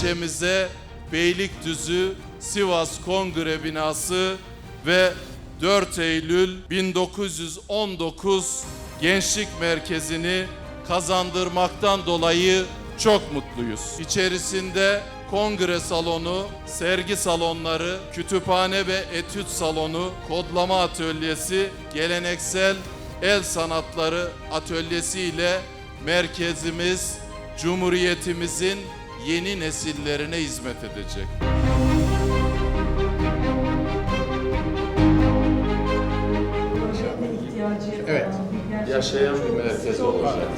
ilçemize Beylikdüzü Sivas Kongre Binası ve 4 Eylül 1919 Gençlik Merkezi'ni kazandırmaktan dolayı çok mutluyuz. İçerisinde kongre salonu, sergi salonları, kütüphane ve etüt salonu, kodlama atölyesi, geleneksel el sanatları atölyesi ile merkezimiz Cumhuriyetimizin yeni nesillerine hizmet edecek. ihtiyacı Evet. Yaşayan bir merkez olacak.